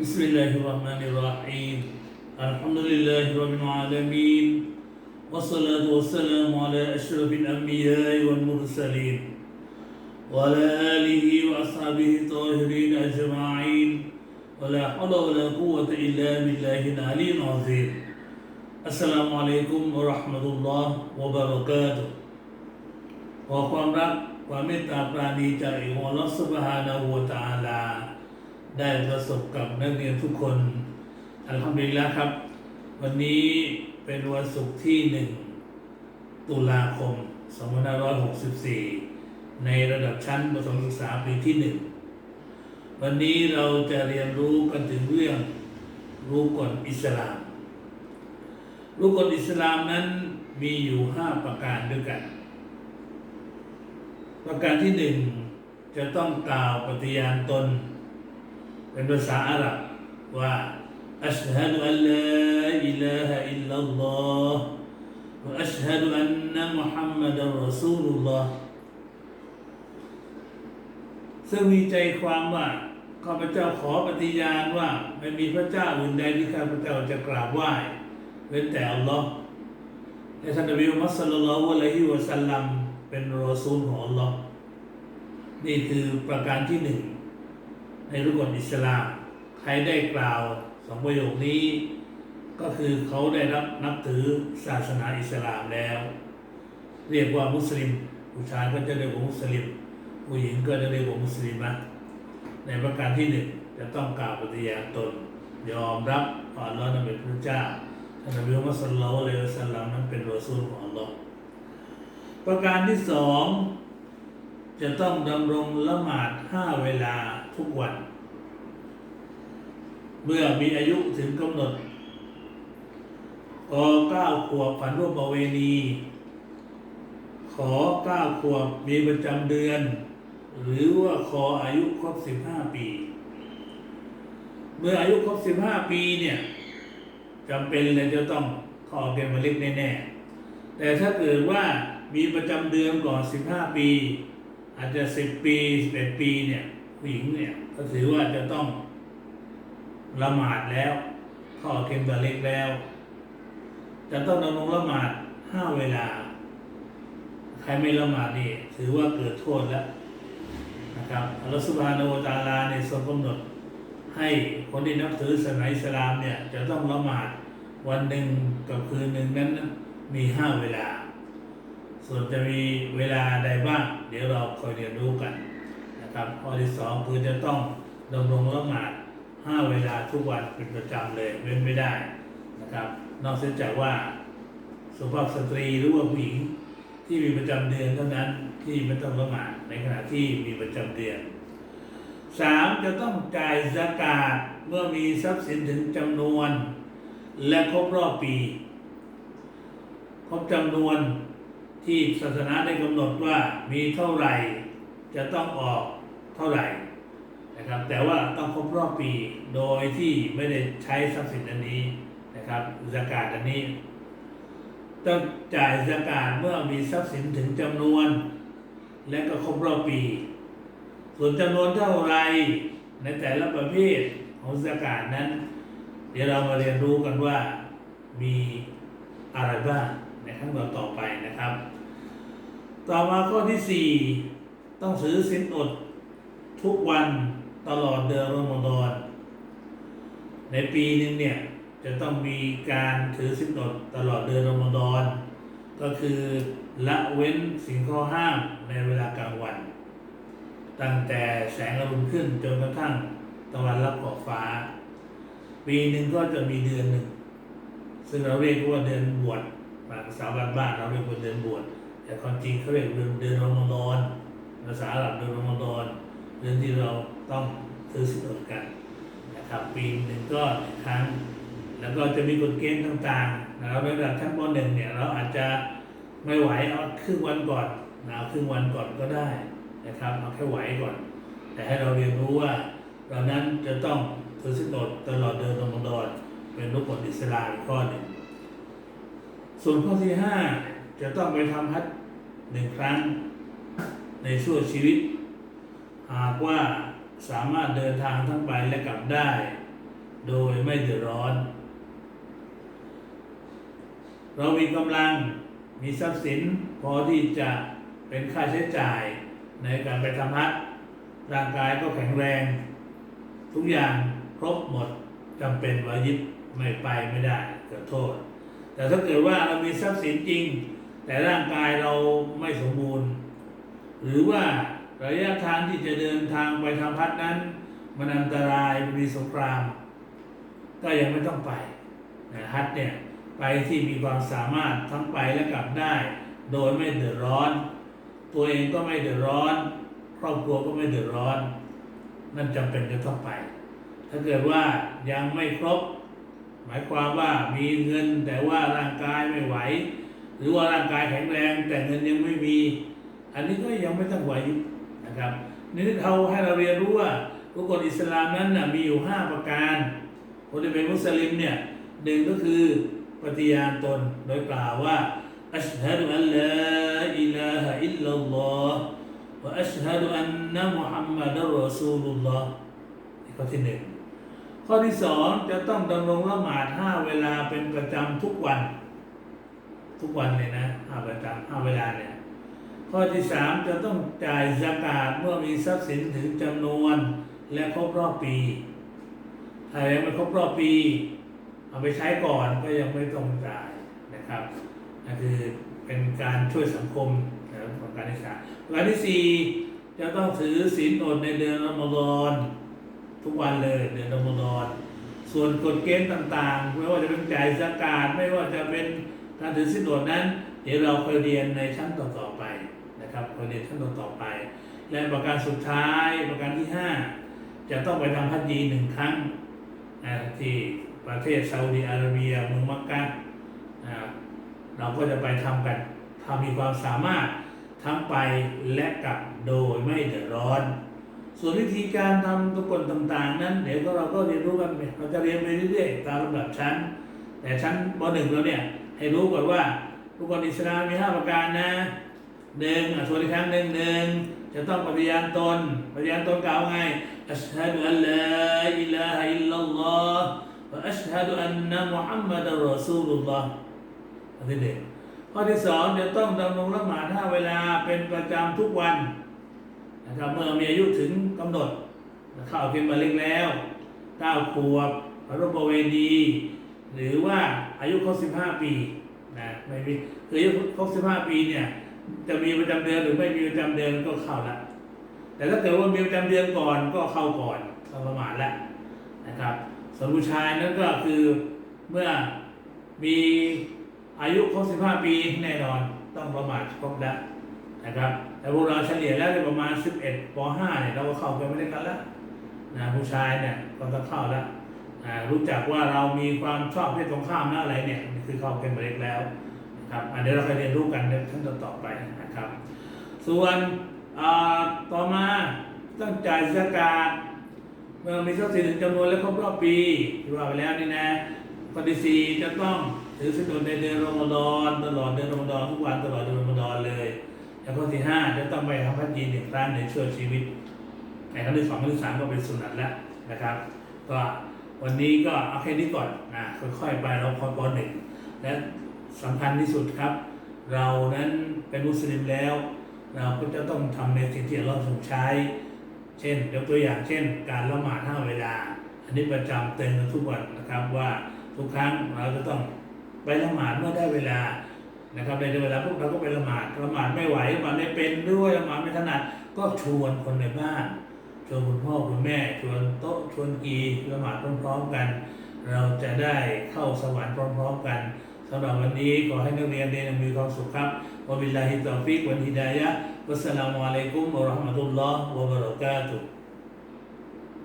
بسم الله الرحمن الرحيم الحمد لله رب العالمين والصلاة والسلام على أشرف الأنبياء والمرسلين وعلى آله وأصحابه الطاهرين أجمعين ولا حول ولا قوة إلا بالله العلي العظيم السلام عليكم ورحمة الله وبركاته ขอความรักความเมตตาปราณีจากอัลลอฮฺสุบฮานาหูวะตะอาลา ได้ประสบกับนักเรียนทุกคนอัลฮัมดุลิลละครับ วันนี้เป็นวันศุกร์ที่หนึ่งตุลาคม 2564 ในระดับชั้นประถมศึกษาปีที่หนึ่งวันนี้เราจะเรียนรู้กันถึงเรื่องรู้กฎอิสลาม รู้กฎอิสลามนั้นมีอยู่ห้าประการด้วยกัน ประการที่หนึ่งจะต้องกล่าวปฏิญาณตน เป็นภาษาอาหรับว่าอัชฮะดุอัลลาอิลาฮะอิลลัลลอฮ์วะอัชฮะดุอันนะมุฮัมมัดรอซูลุลลอฮ์ซึ่งมีใจความว่าข้าพเจ้าขอปฏิญาณว่าไม่มีพระเจ้าอื่นใดที่ข้าพเจ้าจะกราบไหว้เว้นแต่อัลลอฮ์และท่านนบีมุฮัมมัดศ็อลลัลลอฮุอะลัยฮิวะสัลลัมเป็นรอซูลของอัลลอฮ์นี่คือประการที่หนึ่ง ในรุกนอิสลามใครได้กล่าวสองประโยคนี้ ก็คือเขาได้รับนับถือศาสนาอิสลามแล้ว เรียกว่ามุสลิมผู้ชายก็จะเรียกว่ามุสลิมผู้หญิงก็จะเรียกว่ามุสลิมนะในประการที่หนึ่งจะต้องกล่าวปฏิญาณตน ยอมรับว่าอัลลอฮ์นั้นเป็นพระเจ้าท่านนบีมุฮัมมัดศ็อลลัลลอฮุอะลัยฮิวะสัลลัมนั้นเป็นรอซูลของอัลลอฮ์ประการที่สองจะต้องดำรงละหมาดห้าเวลา ทุกวัน เมื่อมีอายุถึงกำหนดขอเก้าขวบฝันร่วมประเวณี ขอเก้าขวบมีประจำเดือน หรือว่าขออายุครบสิบห้าปี เมื่ออายุครบสิบห้าปีเนี่ยจำเป็นเลยจะต้องขอเกณฑ์มาเล็กแน่ๆ แต่ถ้าเกิดว่ามีประจำเดือนก่อนสิบห้าปี อาจจะสิบปีสิบเอ็ดปีเนี่ย ผู้หญิงเนี่ยก็ถือว่าจะต้องละหมาดแล้วข้อเข็มตะเล็กแล้ว จะต้องดำรงละหมาดห้าเวลา ใครไม่ละหมาดนี่ถือว่าเกิดโทษแล้วนะครับอัลลอฮฺสุบฮานาอูตาลาในทรงกำหนด ให้คนที่นับถือศาสนาอิสลามเนี่ย จะต้องละหมาดวันหนึ่งกับคืนหนึ่งนั้นมีห้าเวลา ส่วนจะมีเวลาใดบ้าง เดี๋ยวเราคอยเรียนรู้กัน นะครับข้อที่สองคือจะต้องดำรงละหมาดห้าเวลาทุกวันเป็นประจำเลยเว้นไม่ได้นะครับ นอกเสียจากว่าสุภาพสตรีหรือว่าผู้หญิงที่มีประจำเดือนเท่านั้นที่ไม่ต้องละหมาดในขณะที่มีประจำเดือนสามจะต้องจ่ายสกาดเมื่อมีทรัพย์สินถึงจำนวน และครบรอบปี ครบจำนวนที่ศาสนาได้กำหนดว่ามีเท่าไหร่ จะต้องออก เท่าไหร่นะครับ แต่ว่าต้องครบรอบปีโดยที่ไม่ได้ใช้ทรัพย์สินอันนี้นะครับสกาดอันนี้ต้องจ่ายสกาดเมื่อมีทรัพย์สินถึงจำนวน และก็ครบรอบปี ส่วนจำนวนเท่าไรในแต่ละประเภทของสกาดนั้น เดี๋ยวเรามาเรียนรู้กันว่ามีอะไรบ้างในขั้นตอนต่อไปนะครับ ต่อมาข้อที่สี่ต้องถือสินอด ทุกวันตลอดเดือนรอมฎอนในปีหนึ่งเนี่ยจะต้องมีการถือสินอดตลอดเดือนรอมฎอนก็คือละเว้นสิ่งข้อห้ามในเวลากลางวัน ตั้งแต่แสงอรุณขึ้นจนกระทั่งตะวันรับขอบฟ้า ปีหนึ่งก็จะมีเดือนหนึ่ง ซึ่งเราเรียกว่าเดือนบวชภาษาบ้านๆเราเรียกว่าเดือนบวชแต่ความจริงเขาเรียกเดือนเดือนรอมฎอนภาษาอาหรับเดือนรอมฎอน เดือนที่เราต้องถือสินอดกันนะครับปีหนึ่งก็หนึ่งครั้ง แล้วก็จะมีกฎเกณฑ์ต่างๆนะครับในระดับชั้นปหนึ่งเนี่ยเราอาจจะไม่ไหวเอาครึ่งวันก่อนนะครึ่งวันก่อนก็ได้นะครับเอาแค่ไหวก่อน แต่ให้เราเรียนรู้ว่าเรานั้นจะต้องถือสินอดตลอดเดือนรอมฎอนเป็นรูปกฎอิสลามอีกข้อหนึ่งส่วนข้อที่ห้าจะต้องไปทำฮัจญ์หนึ่งครั้งในช่วงชีวิต หากว่าสามารถเดินทางทั้งไปและกลับได้ โดยไม่เดือดร้อน เรามีกำลังมีทรัพย์สินพอที่จะเป็นค่าใช้จ่ายในการไปทำฮัจญ์ร่างกายก็แข็งแรง ทุกอย่างครบหมดจำเป็นวายิบไม่ไปไม่ได้เกิดโทษ แต่ถ้าเกิดว่าเรามีทรัพย์สินจริง แต่ร่างกายเราไม่สมบูรณ์ หรือว่า ระยะทางที่จะเดินทางไปทำพัดนั้น มันอันตรายมีสงคราม ก็ยังไม่ต้องไปนะฮัทเนี่ยไปที่มีความสามารถทั้งไปและกลับได้ โดยไม่เดือดร้อน ตัวเองก็ไม่เดือดร้อน ครอบครัวก็ไม่เดือดร้อน นั่นจำเป็นจะต้องไป ถ้าเกิดว่ายังไม่ครบ หมายความว่ามีเงินแต่ว่าร่างกายไม่ไหว หรือว่าร่างกายแข็งแรงแต่เงินยังไม่มี อันนี้ก็ยังไม่ต้องไหว นะครับนี่เขาให้เราเรียนรู้ว่าทุกคนอิสลามนั้นนะมีอยู่ห้าประการ คนที่เป็นมุสลิมเนี่ยหนึ่งก็คือปฏิญาณตนโดยกล่าวว่าอัชฮะดุอัลลอฮ์อิลาฮะอิลลัลลอฮ์วะอัชฮะดุอันนะมุฮัมมัดรอซูลุลลอฮ์ข้อที่หนึ่งข้อที่สองจะต้องดำรงละหมาดห้าเวลาเป็นประจำทุกวัน ทุกวันเลยนะห้าประจำห้าเวลาเนี่ย ข้อที่สามจะต้องจ่ายสกาดเมื่อมีทรัพย์สินถึงจำนวนและครบรอบปีถ้ายังไม่ครบรอบปี เอาไปใช้ก่อนก็ยังไม่ต้องจ่ายนะครับนั่นคือเป็นการช่วยสังคมนะครับของการศึกษาประการที่สี่จะต้องถือศีลอดในเดือนรอมฎอนทุกวันเลยเดือนรอมฎอนส่วนกฎเกณฑ์ต่างๆ ไม่ว่าจะเป็นจ่ายสกาดไม่ว่าจะเป็นการถือศีลอดนั้น เดี๋ยวเราเคยเรียนในชั้นต่อๆไป นะครับเคยเรียนชั้นต่อไป และประการสุดท้ายประการที่ 5 จะต้องไปทำฮัจญีหนึ่งครั้งนะที่ประเทศซาอุดิอาระเบียเมืองมักกะนะเราก็จะไปทำกันถ้ามีความสามารถทั้งไปและกลับโดยไม่เดือดร้อน ส่วนวิธีการทำตุกนต่างๆ นั้น เดี๋ยวเราก็เรียนรู้กันไปเราจะเรียนไปเรื่อยๆ ตามลำดับชั้น แต่ชั้นปหนึ่งเราเนี่ยให้รู้ก่อนว่าทุกคนอิสลามมีห้าประการนะ หนึ่งอะทวนอีกครั้งหนึ่งหนึ่งจะต้องปฏิญาณตนปฏิญาณตนกล่าวไงอัชฮะดุอัลลอฮ์อิลาฮะอิลลัลลอฮ์วะอัชฮะดุอันนะมุฮัมมัดอัลรอซูลุลลอฮ์อันที่หนึ่งข้อที่สองจะต้องดำรงละหมาดห้าเวลาเป็นประจำทุกวันนะครับเมื่อมีอายุถึงกำหนดเข้าเกณฑ์มาเล็กแล้วเก้าขวบพระรบเวณีหรือว่าอายุครบสิบห้าปีนะไม่มีคืออายุครบสิบห้าปีเนี่ย จะมีประจำเดือนหรือไม่มีประจำเดือนก็เข้าละแต่ถ้าเกิดว่ามีประจำเดือนก่อนก็เข้าก่อนก็ประมาทแล้วนะครับส่วนผู้ชายนั้นก็คือเมื่อมีอายุครบ15 ปีแน่นอนต้องประมาทครบแล้วนะครับแต่พวกเราเฉลี่ยแล้วประมาณ 11ป .5 เนี่ยเราก็เข้ากันไม่ได้กันแล้วนะผู้ชายเนี่ยก็ต้องเข้าแล้วรู้จักว่าเรามีความชอบเพศตรงข้ามนะอะไรเนี่ยนี่คือเข้าเป็นเล็กแล้ว ครับอันนี้เราเคยเรียนรู้กันในขั้นตอนต่อไปนะครับ ส่วนต่อมาต้องจ่ายสกาดเมื่อมีทรัพย์สินจำนวนและครบรอบปีที่ว่าไปแล้วนี่นะข้อที่สี่จะต้องถือสินอดในเดือนรอมฎอนตลอดเดือนรอมฎอนทุกวันตลอดเดือนรอมฎอนเลยแล้วข้อที่ห้าจะต้องไปทำพัฒญีหนึ่งครั้งในช่วงชีวิตในครั้งที่สองครั้งที่สามก็เป็นสุนัตแล้วนะครับ ก็วันนี้ก็เอาแค่นี้ก่อนนะค่อยๆไปเราพอปหนึ่งและ สำคัญที่สุดครับ เรานั้นเป็นมุสลิมแล้ว เราก็จะต้องทำในสิ่งที่เราทรงใช้ เช่นยกตัวอย่างเช่น การละหมาดห้าเวลา อันนี้ประจำเตือนกันทุกวันนะครับว่าทุกครั้งเราจะต้องไปละหมาดเมื่อได้เวลานะครับในเวลาพวกเราก็ไปละหมาดละหมาดไม่ไหวละหมาดไม่เป็นด้วยละหมาดไม่ถนัดก็ชวนคนในบ้านชวนคุณพ่อคุณแม่ชวนโต๊ะชวนกีละหมาดพร้อมๆกัน เราจะได้เข้าสวรรค์พร้อม ๆ กัน สำหรับวันนี้ขอให้นักเรียนได้มีความสุขครับวะบิลลาฮิตตอฟิกวันฮิดายะวัสสลามุอะลัยกุมวะเราะห์มะตุลลอฮ์วะบะเราะกาตุฮ์